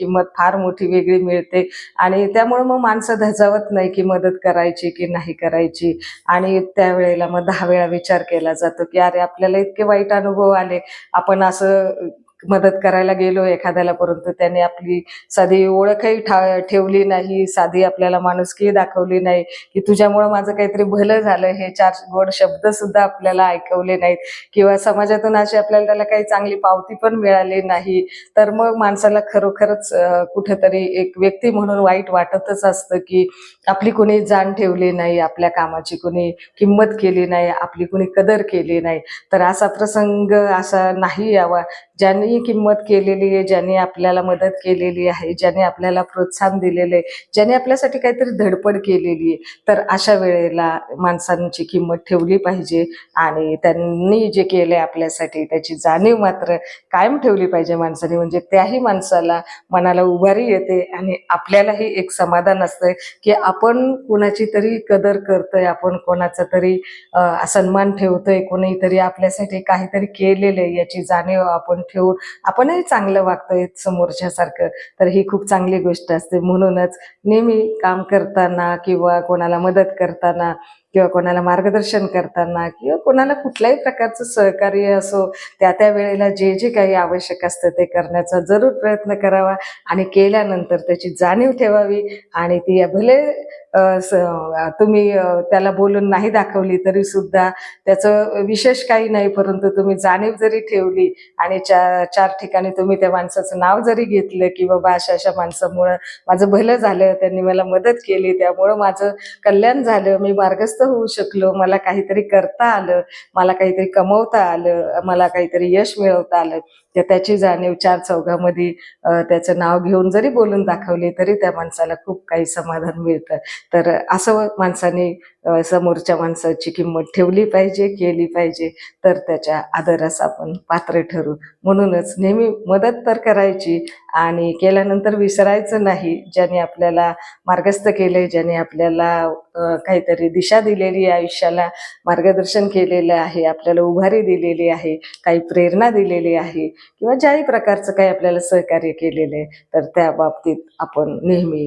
किंमत फार मोठी वेगळी मिळते. आणि त्यामुळे मग माणसं धजावत नाही की मदत करायची की नाही करायची. आणि त्यावेळेला मग दहा वेळा विचार केला जातो की अरे आपल्याला इतके वाईट अनुभव आले. आपण असं मदत करायला गेलो एखाद्याला परंतु त्याने आपली साधी ओळखही ठा ठेवली नाही साधी आपल्याला माणुसकी दाखवली नाही की तुझ्यामुळं माझं काहीतरी भलं झालं हे चार गोड शब्द सुद्धा आपल्याला ऐकवले नाहीत. किंवा समाजातून अशी आपल्याला त्याला काही चांगली पावती पण मिळाली नाही तर मग माणसाला खरोखरच कुठेतरी एक व्यक्ती म्हणून वाईट वाटतच असतं की आपली कोणी जाण ठेवली नाही आपल्या कामाची कोणी किंमत केली नाही आपली कोणी कदर केली नाही. तर असा प्रसंग असा नाही यावा ज्यांनी किंमत केलेली आहे ज्यांनी आपल्याला मदत केलेली आहे ज्यांनी आपल्याला प्रोत्साहन दिलेले आहे ज्यांनी आपल्यासाठी काहीतरी धडपड केलेली आहे तर अशा वेळेला माणसांची किंमत ठेवली पाहिजे आणि त्यांनी जे केले आपल्यासाठी त्याची जाणीव मात्र कायम ठेवली पाहिजे माणसाने. म्हणजे त्याही माणसाला मनाला उभारी येते आणि आपल्यालाही एक समाधान असतंय की आपण कुणाची तरी कदर करतोय आपण कोणाचा तरी सन्मान ठेवतोय कोणीतरी आपल्यासाठी काहीतरी केलेलं आहे याची जाणीव आपण ठेवून आपणही चांगलं वागतोय समोरच्यासारखं तर ही खूप चांगली गोष्ट असते. म्हणूनच नेहमी काम करताना किंवा कोणाला मदत करताना किंवा कोणाला मार्गदर्शन करताना किंवा कोणाला कुठल्याही प्रकारचं सहकार्य असो त्या त्या वेळेला जे जे काही आवश्यक असतं ते करण्याचा जरूर प्रयत्न करावा आणि केल्यानंतर त्याची जाणीव ठेवावी आणि ती भले तुम्ही त्याला बोलून नाही दाखवली तरी सुद्धा त्याचं विशेष काही नाही परंतु तुम्ही जाणीव जरी ठेवली आणि चार चार ठिकाणी तुम्ही त्या माणसाचं नाव जरी घेतलं की बाबा अशा अशा माणसामुळं माझं भलं झालं त्यांनी मला मदत केली त्यामुळं माझं कल्याण झालं मी मार्गस्थ होऊ शकलो? मला काहीतरी करता आलं मला काहीतरी कमवता आलं मला काहीतरी यश मिळवता आलं. तर त्याची जाणीव चार चौघामध्ये त्याचं नाव घेऊन जरी बोलून दाखवली तरी त्या माणसाला खूप काही समाधान मिळतं. तर असं माणसाने समोरच्या माणसाची किंमत ठेवली पाहिजे केली पाहिजे. तर त्याच्या आदरास आपण पात्र ठरू. म्हणूनच नेहमी मदत तर करायची आणि केल्यानंतर विसरायचं नाही. ज्याने आपल्याला मार्गस्थ केले ज्याने आपल्याला काहीतरी दिशा दिलेली आहे आयुष्याला मार्गदर्शन केलेलं आहे आपल्याला उभारी दिलेली आहे काही प्रेरणा दिलेली आहे किंवा ज्याही प्रकारचं काही आपल्याला सहकार्य केलेलं आहे तर त्या बाबतीत आपण नेहमी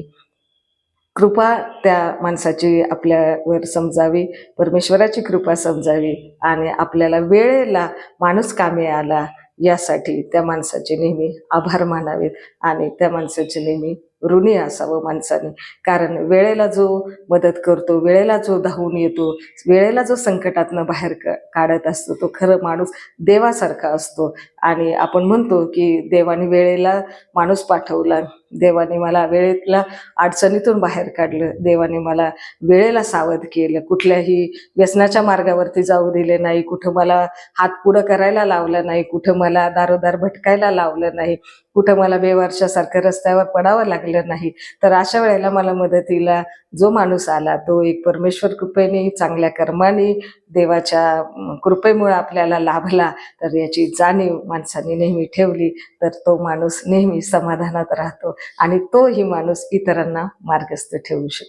कृपा त्या माणसाची आपल्यावर समजावी परमेश्वराची कृपा समजावी आणि आपल्याला वेळेला माणूस कामी आला यासाठी त्या माणसाचे नेहमी आभार मानावेत आणि त्या माणसाचे नेहमी ऋणी असावं माणसाने. कारण वेळेला जो मदत करतो वेळेला जो धावून येतो वेळेला जो संकटातनं बाहेर क- काढत असतो तो खरं माणूस देवासारखा असतो. आणि आपण म्हणतो की देवाने वेळेला माणूस पाठवला देवाने मला वेळेतला अडचणीतून बाहेर काढलं देवाने मला वेळेला सावध केलं. कुठल्याही व्यसनाच्या मार्गावरती जाऊ दिले नाही कुठं मला हात पुढं करायला लावलं नाही कुठं मला दारोदार भटकायला लावलं नाही कुठं मला बेवारशासारखं रस्त्यावर पडावं लागलं नाही. तर अशा वेळेला मला मदतीला जो माणूस आला तो एक परमेश्वर कृपेने चांगल्या कर्माने देवाच्या कृपेमुळे आपल्याला लाभला तर याची जाणीव माणसाने नेहमी ठेवली तर तो माणूस नेहमी समाधानात राहतो आणि तोही माणूस इतरांना मार्गस्थ ठेवू शकतो.